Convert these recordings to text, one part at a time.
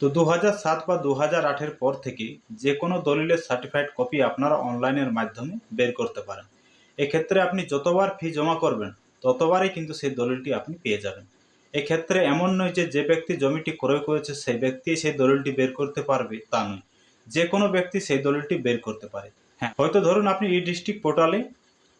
তো দু সাত বা দু হাজার আটের পর থেকে যে কোনো দলিলের সার্টিফাইড কপি আপনারা অনলাইনের মাধ্যমে বের করতে পারেন। এক্ষেত্রে আপনি যতবার ফি জমা করবেন, ততবারই কিন্তু সেই দলিলটি আপনি পেয়ে যাবেন। এক্ষেত্রে এমন নয় যে যে ব্যক্তি জমিটি ক্রয় করেছে, সেই ব্যক্তি সেই দলিলটি বের করতে পারবে তা নয়। যে কোনো ব্যক্তি সেই দলিলটি বের করতে পারে। হ্যাঁ হয়তো ধরুন আপনি ই ডিস্ট্রিক্ট পোর্টালে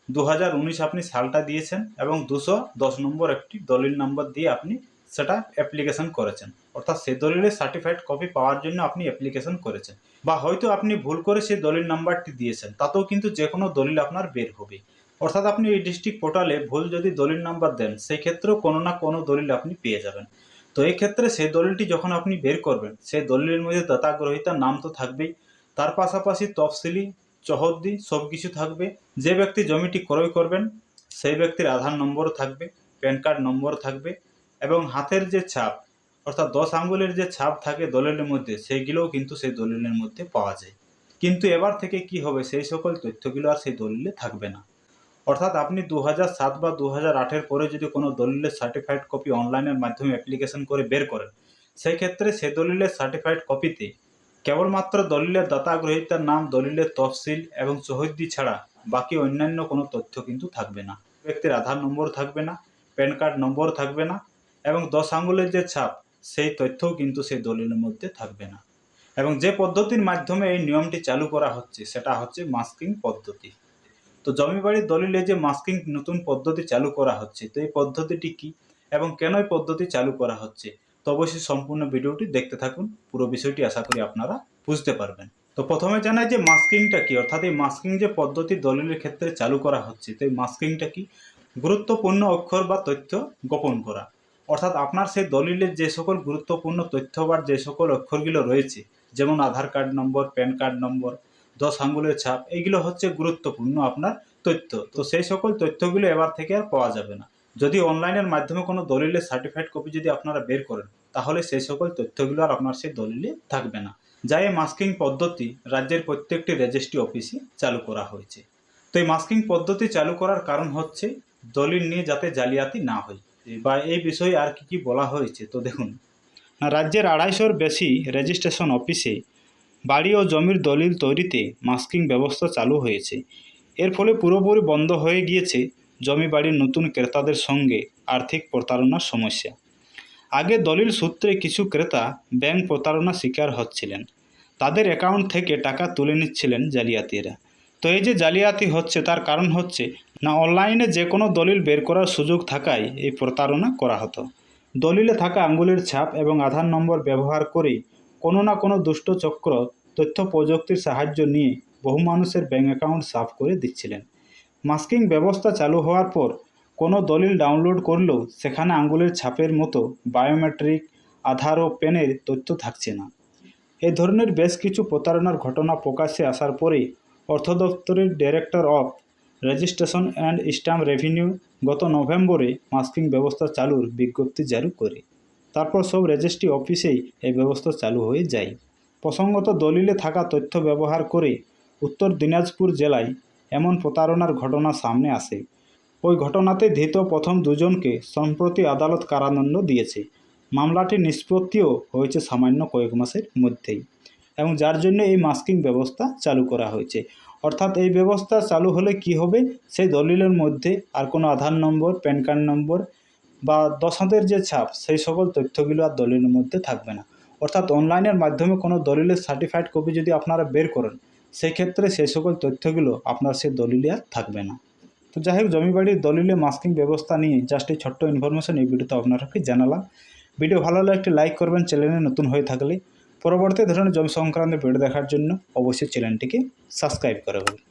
দু হাজার উনিশ আপনি সালটা দিয়েছেন এবং দুশো দশ নম্বর একটি দলিল নম্বর দিয়ে আপনি সেটা অ্যাপ্লিকেশন করেছেন। অর্থাৎ সে দলিলের সার্টিফাইড কপি পাওয়ার জন্য আপনি অ্যাপ্লিকেশন করেছেন। বা হয়তো আপনি ভুল করে সেই দলিল নাম্বারটি দিয়েছেন, তাতেও কিন্তু যে কোনো দলিল আপনার বের হবে। অর্থাৎ আপনি এই ডিস্ট্রিক্ট পোর্টালে ভুল যদি দলিল নাম্বার দেন সেই ক্ষেত্রেও কোনো না কোনো দলিল আপনি পেয়ে যাবেন। তো এই ক্ষেত্রে সেই দলিলটি যখন আপনি বের করবেন সেই দলিলের মধ্যে দাতা গ্রহীতার নাম তো থাকবেই। তার পাশাপাশি তফসিলি, চহদ্দি সব কিছু থাকবে। যে ব্যক্তি জমিটি ক্রয় করবেন, সেই ব্যক্তির আধার নম্বর থাকবে, প্যান কার্ড নম্বর থাকবে। এবং হাতের যে ছাপ, অর্থাৎ দশ আঙ্গুলের যে ছাপ থাকে দলিলের মধ্যে সেইগুলোও কিন্তু সেই দলিলের মধ্যে পাওয়া যায়। কিন্তু এবার থেকে কি হবে, সেই সকল তথ্যগুলো আর সেই দলিলে থাকবে না। অর্থাৎ আপনি দু সাত বা দু হাজার আটের পরে যদি কোনো দলিলের সার্টিফাইড কপি অনলাইনের মাধ্যমে অ্যাপ্লিকেশন করে বের করেন, সেই ক্ষেত্রে সে দলিলের সার্টিফাইড কপিতে কেবলমাত্র দলিলের দাতা গ্রহীতার নাম, দলিলের তফসিল এবং চৌহদ্দি ছাড়া বাকি অন্যান্য কোনো তথ্য কিন্তু থাকবে না। ব্যক্তির আধার নম্বর থাকবে না, প্যান কার্ড নম্বর থাকবে না এবং দশ আঙ্গুলের যে ছাপ, সেই তথ্যও কিন্তু সেই দলিলের মধ্যে থাকবে না। এবং যে পদ্ধতির মাধ্যমে এই নিয়মটি চালু করা হচ্ছে, সেটা হচ্ছে মাস্কিং পদ্ধতি। তো জমি বাড়ির দলিলে যে মাস্কিং নতুন পদ্ধতি চালু করা হচ্ছে, তো এই পদ্ধতিটি কি এবং কেন এই পদ্ধতি চালু করা হচ্ছে, তো অবশ্যই সম্পূর্ণ ভিডিওটি দেখতে থাকুন। পুরো বিষয়টি আশা করি আপনারা বুঝতে পারবেন। তো প্রথমে জানাই যে মাস্কিংটা কি, অর্থাৎ এই মাস্কিং যে পদ্ধতি দলিলের ক্ষেত্রে চালু করা হচ্ছে, তো এই মাস্কিংটা কি? গুরুত্বপূর্ণ অক্ষর বা তথ্য গোপন করা। অর্থাৎ আপনার সেই দলিলের যে সকল গুরুত্বপূর্ণ তথ্য বা যে সকল অক্ষরগুলো রয়েছে, যেমন আধার কার্ড নম্বর, প্যান কার্ড নম্বর, দশ আঙ্গুলের ছাপ এইগুলো হচ্ছে গুরুত্বপূর্ণ আপনার তথ্য। তো সেই সকল তথ্যগুলো এবার থেকে আর পাওয়া যাবে না। যদি অনলাইনের মাধ্যমে কোনো দলিলের সার্টিফাইড কপি যদি আপনারা বের করেন, তাহলে সেই সকল তথ্যগুলো আর আপনার সেই দলিলে থাকবে না। যা এই মাস্কিং পদ্ধতি রাজ্যের প্রত্যেকটি রেজিস্ট্রি অফিসে চালু করা হয়েছে। তো এই মাস্কিং পদ্ধতি চালু করার কারণ হচ্ছে দলিল নিয়ে যাতে জালিয়াতি না হয়। বা এই বিষয়ে আর কি কি বলা হয়েছে, তো দেখুন। রাজ্যের আড়াইশোর বেশি রেজিস্ট্রেশন অফিসে বাড়ি ও জমির দলিল তৈরিতে মাস্কিং ব্যবস্থা চালু হয়েছে। এর ফলে পুরোপুরি বন্ধ হয়ে গিয়েছে জমি বাড়ির নতুন ক্রেতাদের সঙ্গে আর্থিক প্রতারণার সমস্যা। আগে দলিল সূত্রে কিছু ক্রেতা ব্যাংক প্রতারণা শিকার হচ্ছিলেন। তাদের অ্যাকাউন্ট থেকে টাকা তুলে নিচ্ছিলেন জালিয়াতিরা। তো এই যে জালিয়াতি হচ্ছে, তার কারণ হচ্ছে না অনলাইনে যে কোনো দলিল বের করার সুযোগ থাকায় এই প্রতারণা করা হতো। দলিলে থাকা আঙ্গুলের ছাপ এবং আধার নম্বর ব্যবহার করে কোনো না কোনো দুষ্ট চক্র তথ্য প্রযুক্তির সাহায্য নিয়ে বহু মানুষের ব্যাঙ্ক অ্যাকাউন্ট সাফ করে দিচ্ছিলেন। মাস্কিং ব্যবস্থা চালু হওয়ার পর কোনো দলিল ডাউনলোড করলেও সেখানে আঙ্গুলের ছাপের মতো বায়োমেট্রিক, আধার ও পেনের তথ্য থাকছে না। এই ধরনের বেশ কিছু প্রতারণার ঘটনা প্রকাশ্যে আসার পরেই অর্থ দপ্তরের director of registration and stamp revenue গত নভেম্বরে মাস্কিং ব্যবস্থা চালুর বিজ্ঞপ্তি জারি করে। তারপর সব রেজিস্ট্রি অফিসেই এই ব্যবস্থা চালু হয়ে যায়। প্রসঙ্গত, দলিলে থাকা তথ্য ব্যবহার করে উত্তর দিনাজপুর জেলায় এমন প্রতারণার ঘটনা সামনে আসে। ওই ঘটনাতে ধৃত প্রথম দুজনকে সম্প্রতি আদালত কারাদণ্ড দিয়েছে। মামলাটি নিষ্পত্তিও হয়েছে সামান্য কয়েক মাসের মধ্যেই এবং যার জন্য এই মাস্কিং ব্যবস্থা চালু করা হয়েছে। অর্থাৎ এই ব্যবস্থা চালু হলে কি হবে? সেই দলিলের মধ্যে আর কোনো আধার নম্বর, প্যান কার্ড নম্বর বা দশাদের যে ছাপ, সেই সকল তথ্যগুলো আর দলিলের মধ্যে থাকবে না। অর্থাৎ অনলাইনের মাধ্যমে কোনো দলিলের সার্টিফাইড কপি যদি আপনারা বের করেন সেই ক্ষেত্রে সেই সকল তথ্যগুলো আপনার সেই দলিলে আর থাকবে না। তো যাই হোক জমি বাড়ির দলিলে মাস্কিং ব্যবস্থা নিয়ে জাস্ট এই ছোট্ট ইনফরমেশন এই ভিডিওতে আপনারাকে জানালাম। ভিডিও ভালো লাগলে একটি লাইক করবেন চ্যানেলে নতুন হয়ে থাকলে। পরবর্তী ধরনের জমি সংক্রান্ত ভিডিও দেখার জন্য অবশ্যই চ্যানেলটিকে সাবস্ক্রাইব করবেন